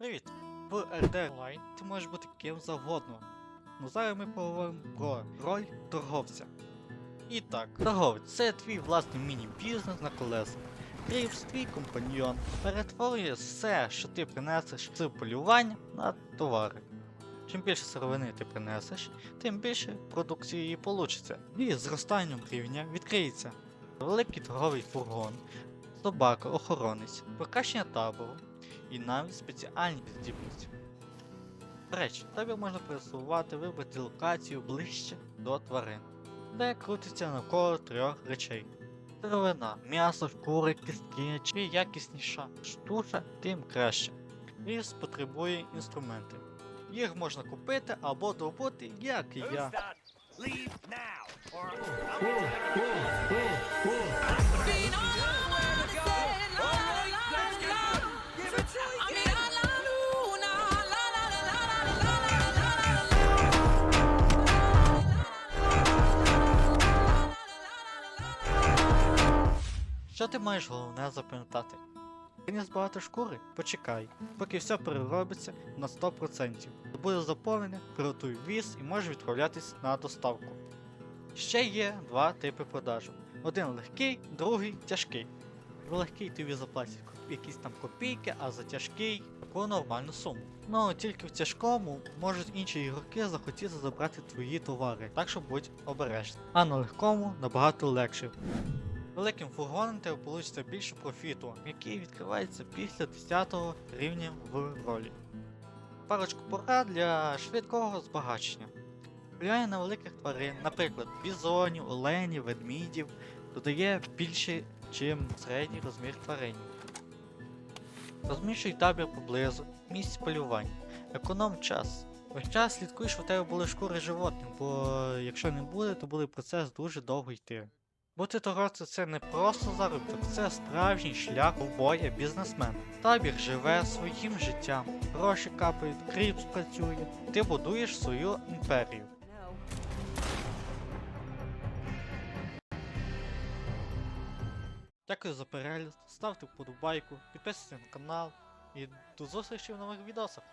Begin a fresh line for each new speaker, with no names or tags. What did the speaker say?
Привіт! В RD Online ти можеш бути ким завгодно. Ну зараз ми поговоримо про роль торговця. І так, торговець це твій власний міні-бізнес на колесах. Кріпс, твій компаньйон, перетворює все, що ти принесеш з полювання на товари. Чим більше сировини ти принесеш, тим більше продукції получиться. І зростанням рівня відкриється великий торговий фургон, собака, охоронець, покращення табору і навіть спеціальні здібності. До речі, табір можна пересувати, вибрати локацію ближче до тварин, де крутиться навколо трьох речей. Сировина, м'ясо, шкури, кістки, чи якісніша штуша, тим краще. Ліс потребує інструменти. Їх можна купити або добути, як і я. Що ти маєш головне запам'ятати? Приніс багато шкури? Почекай, поки все переробиться на 100%. Буде заповнене, приготуй віз і можеш відправлятись на доставку. Ще є два типи продажу. Один легкий, другий тяжкий. За легкий тобі заплатять якісь там копійки, а за тяжкий таку нормальну суму. Ну тільки в тяжкому можуть інші ігроки захотіти забрати твої товари, так що будь обережний. А на легкому набагато легше. Великим фургоном тебе получиться більше профіту, який відкривається після 10 рівня в ролі. Парочку порад для швидкого збагачення. Впливає на великих тварин, наприклад, бізонів, оленів, ведмідів, додає більше, чим середній розмір тваринів. Розміщуй табір поблизу, місць полювання. Економ час. Весь час слідкуй, щоб у тебе були шкури животних, бо якщо не буде, то буде процес дуже довго йти. Бути торговцем це не просто заробіток, це справжній шлях обоє бізнесмена. Табір живе своїм життям, гроші капають, кріпс працює, ти будуєш свою імперію. Дякую за перегляд, ставте вподобайку, підписуйтесь на канал і до зустрічі в нових відосах.